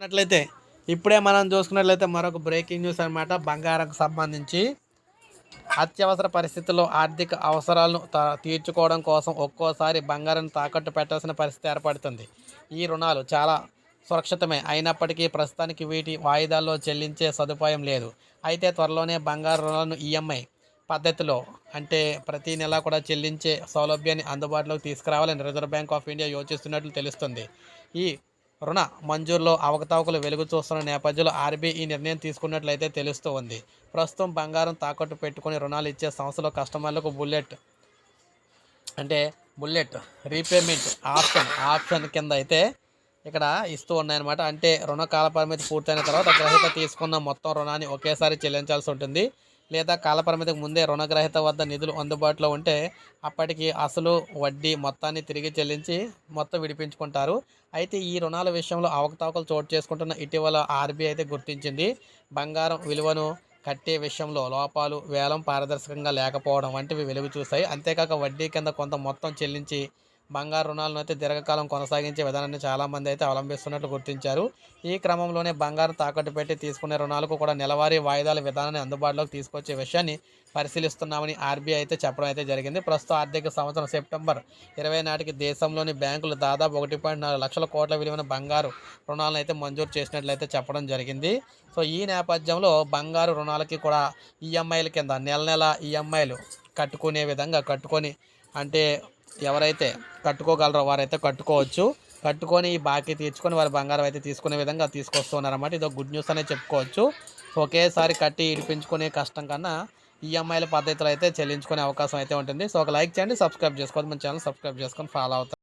చూసుకున్నట్లయితే ఇప్పుడే మనం చూసుకున్నట్లయితే మరొక బ్రేకింగ్ న్యూస్ అనమాట బంగారంకు సంబంధించి అత్యవసర పరిస్థితుల్లో ఆర్థిక అవసరాలను తీర్చుకోవడం కోసం ఒక్కోసారి బంగారం తాకట్టు పెట్టాల్సిన పరిస్థితి ఏర్పడుతుంది. ఈ రుణాలు చాలా సురక్షితమే. అయినప్పటికీ ప్రస్తుతానికి వీటి వాయిదాల్లో చెల్లించే సదుపాయం లేదు. అయితే త్వరలోనే బంగారు రుణాలను ఈఎంఐ పద్ధతిలో అంటే ప్రతి నెల కూడా చెల్లించే సౌలభ్యాన్ని అందుబాటులోకి తీసుకురావాలని రిజర్వ్ బ్యాంక్ ఆఫ్ ఇండియా యోచిస్తున్నట్లు తెలుస్తుంది. ఈ రుణ మంజూరులో అవకతవకలు వెలుగు చూస్తున్న నేపథ్యంలో ఆర్బీఐ ఈ నిర్ణయం తీసుకున్నట్లయితే తెలుస్తూ ఉంది. ప్రస్తుతం బంగారం తాకట్టు పెట్టుకుని రుణాలు ఇచ్చే సంస్థలో కస్టమర్లకు బుల్లెట్ అంటే బుల్లెట్ రీపేమెంట్ ఆప్షన్ ఆప్షన్ కింద అయితే ఇక్కడ ఇస్తూ ఉన్నాయన్నమాట. అంటే రుణ కాల పరిమితి పూర్తయిన తర్వాత గ్రహీత తీసుకున్న మొత్తం రుణాన్ని ఒకేసారి చెల్లించాల్సి ఉంటుంది. లేదా కాలపరిమితికి ముందే రుణగ్రహీత వద్ద నిధులు అందుబాటులో ఉంటే అప్పటికి అసలు వడ్డీ మొత్తాన్ని తిరిగి చెల్లించి మొత్తం విడిపించుకుంటారు. అయితే ఈ రుణాల విషయంలో అవకతవకలు చోటు చేసుకుంటున్న ఇటీవల ఆర్బీఐ అయితే గుర్తించింది. బంగారం విలువను కట్టే విషయంలో లోపాలు వేలం పారదర్శకంగా లేకపోవడం వంటివి వెలుగు చూశాయి. అంతేకాక వడ్డీ కింద కొంత మొత్తం చెల్లించి బంగారు రుణాలను అయితే దీర్ఘకాలం కొనసాగించే విధానాన్ని చాలామంది అయితే అవలంబిస్తున్నట్లు గుర్తించారు. ఈ క్రమంలోనే బంగారం తాకట్టు పెట్టి తీసుకునే రుణాలకు కూడా నెలవారీ వాయిదాల విధానాన్ని అందుబాటులోకి తీసుకొచ్చే విషయాన్ని పరిశీలిస్తున్నామని ఆర్బీఐ అయితే చెప్పడం అయితే జరిగింది. ప్రస్తుత ఆర్థిక సంవత్సరం సెప్టెంబర్ ఇరవై నాటికి దేశంలోని బ్యాంకులు దాదాపు ఒకటి పాయింట్ నాలుగు లక్షల కోట్ల విలువైన బంగారు రుణాలను అయితే మంజూరు చేసినట్లయితే చెప్పడం జరిగింది. సో ఈ నేపథ్యంలో బంగారు రుణాలకి కూడా ఈఎంఐల కింద నెల నెల ఈఎంఐలు కట్టుకునే విధంగా కట్టుకొని అంటే ఎవరైతే కట్టుకోగలరో వారైతే కట్టుకోవచ్చు. కట్టుకొని ఈ బాకీ తీర్చుకొని వారి బంగారం అయితే తీసుకునే విధంగా తీసుకొస్తున్నారన్నమాట. ఇది గుడ్ న్యూస్ అనే చెప్పుకోవచ్చు. ఒకేసారి కట్టి ఇడిపించుకునే కష్టం కన్నా ఈఎంఐల పద్ధతిలో అయితే చెల్లించుకునే అవకాశం అయితే ఉంటుంది. సో ఒక లైక్ చేయండి సబ్స్క్రైబ్ చేసుకోవద్దు మన ఛానల్ సబ్స్క్రైబ్ చేసుకొని ఫాలో అవుతారు.